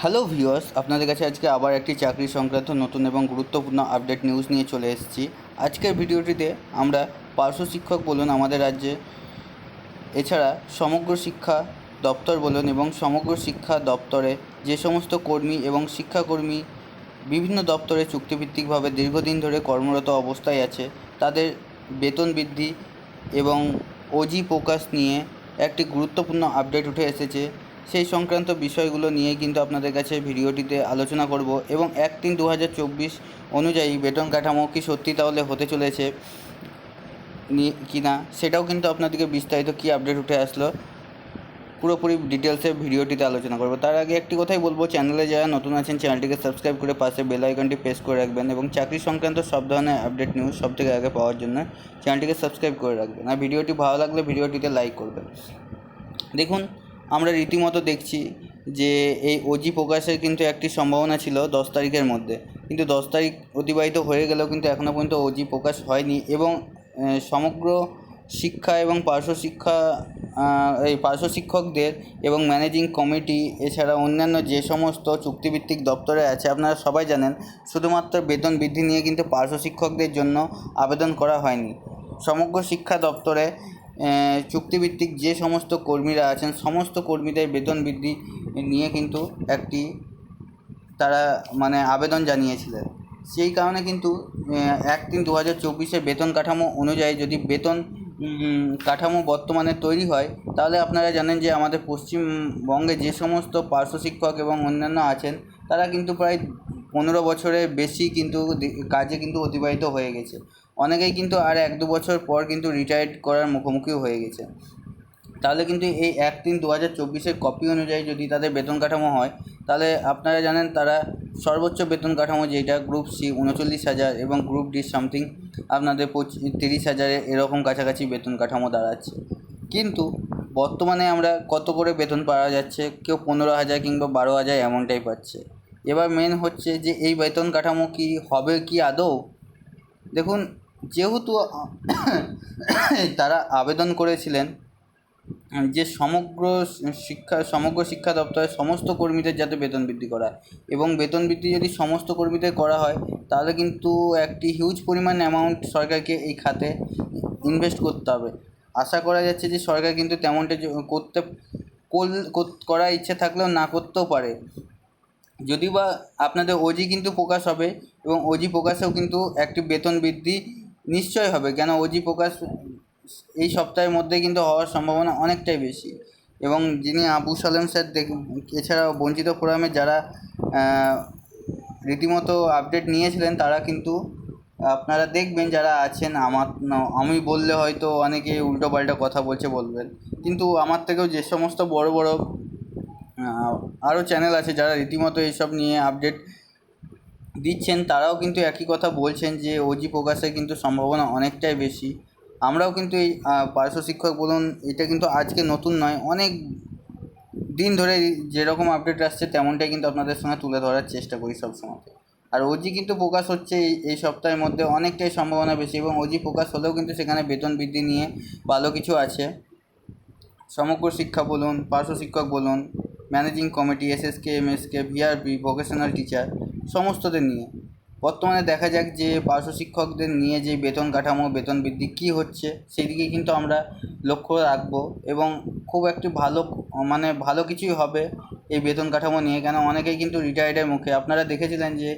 Hello viewers আপনাদের কাছে আজকে আবার একটি চাকরি সংক্রান্ত নতুন এবং গুরুত্বপূর্ণ আপডেট নিউজ নিয়ে চলে এসেছি। আজকের ভিডিওটিতে আমরা পার্শ্ব শিক্ষক বলুন, আমাদের রাজ্যে, এছাড়া সমগ্র শিক্ষা দপ্তর বলুন এবং সমগ্র শিক্ষা দপ্তরে যে সমস্ত কর্মী এবং শিক্ষাকর্মী বিভিন্ন দপ্তরে চুক্তিভিত্তিকভাবে দীর্ঘদিন ধরে কর্মরত অবস্থায় আছে, তাদের বেতন বৃদ্ধি এবং ওজি প্রকাশ নিয়ে একটি গুরুত্বপূর্ণ আপডেট উঠে এসেছে। সেই সংক্রান্ত বিষয়গুলো নিয়ে কিন্তু আপনাদের কাছে ভিডিওটিতে আলোচনা করব এবং এক তিন দু অনুযায়ী বেতন কাঠামো কি সত্যি তাহলে হতে চলেছে কি না, সেটাও কিন্তু আপনাদেরকে বিস্তারিত কী আপডেট উঠে আসলো পুরোপুরি ডিটেলসে ভিডিওটিতে আলোচনা করব। তার আগে একটি কথাই বলব চ্যানেলে যারা নতুন আছেন চ্যানেলটিকে সাবস্ক্রাইব করে পাশে বেল আইকনটি প্রেস করে রাখবেন এবং চাকরি সংক্রান্ত সব ধরনের আপডেট নিউজ সব থেকে আগে পাওয়ার জন্য চ্যানেলটিকে সাবস্ক্রাইব করে রাখবেন। আর ভিডিওটি ভালো লাগলে ভিডিওটিতে লাইক করবেন। দেখুন আমরা রীতিমতো দেখছি যে এই ওজি প্রকাশের কিন্তু একটি সম্ভাবনা ছিল দশ তারিখের মধ্যে। কিন্তু দশ তারিখ অতিবাহিত হয়ে গেলেও কিন্তু এখনও পর্যন্ত ওজি প্রকাশ হয়নি এবং সমগ্র শিক্ষা এবং পার্শ্ব শিক্ষা এই পার্শ্ব শিক্ষকদের এবং ম্যানেজিং কমিটি, এছাড়া অন্যান্য যে সমস্ত চুক্তিভিত্তিক দপ্তরে আছে, আপনারা সবাই জানেন, শুধুমাত্র বেতন বৃদ্ধি নিয়ে কিন্তু পার্শ্ব শিক্ষকদের জন্য আবেদন করা হয়নি। সমগ্র শিক্ষা দপ্তরে চুক্তিভিত্তিক যে সমস্ত কর্মীরা আছেন, সমস্ত কর্মীদের বেতন বৃদ্ধি নিয়ে কিন্তু একটি তারা মানে আবেদন জানিয়েছিলেন। সেই কারণে কিন্তু এক তিন দু হাজার চব্বিশে বেতন কাঠামো অনুযায়ী যদি বেতন কাঠামো বর্তমানে তৈরি হয়, তাহলে আপনারা জানেন যে আমাদের পশ্চিমবঙ্গে যে সমস্ত পার্শ্ব শিক্ষক এবং অন্যান্য আছেন, তারা কিন্তু প্রায় পনেরো বছরের বেশি কিন্তু কাজে কিন্তু অতিবাহিত হয়ে গেছে। অনেকেই কিন্তু আর এক দু বছর পর কিন্তু রিটায়ার্ড করার মুখোমুখিও হয়ে গেছে। তাহলে কিন্তু এই এক তিন দু হাজার চব্বিশের কপি অনুযায়ী যদি তাদের বেতন কাঠামো হয়, তাহলে আপনারা জানেন তারা সর্বোচ্চ বেতন কাঠামো যেটা গ্রুপ সি উনচল্লিশ হাজার এবং গ্রুপ ডি সামথিং আপনাদের পঁচিশ তিরিশ হাজারে এরকম কাছাকাছি বেতন কাঠামো দাঁড়াচ্ছে। কিন্তু বর্তমানে আমরা কত করে বেতন পাওয়া যাচ্ছে, কেউ পনেরো হাজার কিংবা বারো হাজার এমনটাই পাচ্ছে। এবার মেন হচ্ছে যে এই বেতন কাঠামো কি হবে কি আদৌ? দেখুন, যেহেতু, তারা আবেদন করেছিলেন, যে সমগ্র শিক্ষা সমগ্র শিক্ষা দপ্তরের সমস্ত কর্মীদের যাতে বেতন বৃদ্ধি করা এবং বেতন বৃদ্ধি যদি সমস্ত কর্মীদের করা হয়, তাহলে কিন্তু একটি হিউজ পরিমাণ অ্যামাউন্ট সরকারকে এই খাতে ইনভেস্ট করতে হবে। আশা করা যাচ্ছে যে সরকার কিন্তু তেমনটা করতে করার ইচ্ছে থাকলেও না করতেও পারে। যদি বা আপনাদের ওজি কিন্তু প্রকাশ হবে এবং ওজি প্রকাশেও কিন্তু একটি বেতন বৃদ্ধি নিশ্চয় হবে। কেন ওজি প্রকাশ এই সপ্তাহের মধ্যে কিন্তু হওয়ার সম্ভাবনা অনেকটাই বেশি। এবং যিনি আবু সালেম স্যার দেখ, এছাড়াও বঞ্চিত ফোরামে যারা রীতিমতো আপডেট নিয়েছিলেন, তারা কিন্তু আপনারা দেখবেন যারা আছেন, আমার আমি বললে হয়তো অনেকে উল্টো পাল্টা কথা বলছে বলবেন। কিন্তু আমার থেকেও যে সমস্ত বড় বড় আরও চ্যানেল আছে যারা রীতিমতো এইসব নিয়ে আপডেট দিচ্ছেন, তারাও কিন্তু একই কথা বলছেন যে ওজি প্রকাশের কিন্তু সম্ভাবনা অনেকটাই বেশি। আমরাও কিন্তু এই পার্শ্ব শিক্ষক বলুন, এটা কিন্তু আজকে নতুন নয়, অনেক দিন ধরে যেরকম আপডেট আসছে, তেমনটাই কিন্তু আপনাদের সঙ্গে তুলে ধরার চেষ্টা করি সবসময় আর ওজি কিন্তু প্রকাশ হচ্ছে এই সপ্তাহের মধ্যে অনেকটাই সম্ভাবনা বেশি এবং ওজি প্রকাশ হলেও কিন্তু সেখানে বেতন বৃদ্ধি নিয়ে ভালো কিছু আছে। সমগ্র শিক্ষা বলুন, পার্শ্ব শিক্ষক বলুন managing committee SSK MSK VRB vocational teacher সমস্তদের নিয়ে। বর্তমানে দেখা যাক যে পার্শ্ব শিক্ষকদের নিয়ে যে বেতন কাঠামো, বেতন বৃদ্ধি কী হচ্ছে সেদিকে কিন্তু আমরা লক্ষ্য রাখব এবং খুব একটি ভালো মানে ভালো কিছুই হবে এই বেতন কাঠামো নিয়ে, কেন অনেকেই কিন্তু রিটায়ার্ডের মুখে। আপনারা দেখেছিলেন যে,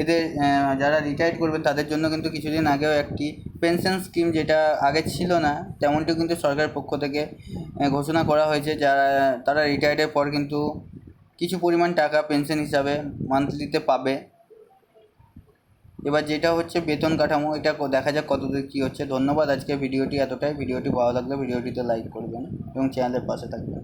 এদের যারা রিটায়ার্ড করবেন, তাদের জন্য কিন্তু কিছুদিন আগেও একটি পেনশন স্কিম যেটা আগে ছিল না, তেমনটিও কিন্তু সরকারের পক্ষ থেকে ঘোষণা করা হয়েছে। যারা, তারা রিটায়ার্ডের পর কিন্তু কিছু পরিমাণ টাকা পেনশন হিসাবে মান্থলিতে পাবে। এবার যেটা হচ্ছে বেতন কাঠামো, এটা দেখা যাক কতদূর কী হচ্ছে। ধন্যবাদ আজকে ভিডিওটি এতটাই। ভিডিওটি ভালো লাগলে ভিডিওটিতে লাইক করবেন এবং চ্যানেলের পাশে থাকবেন।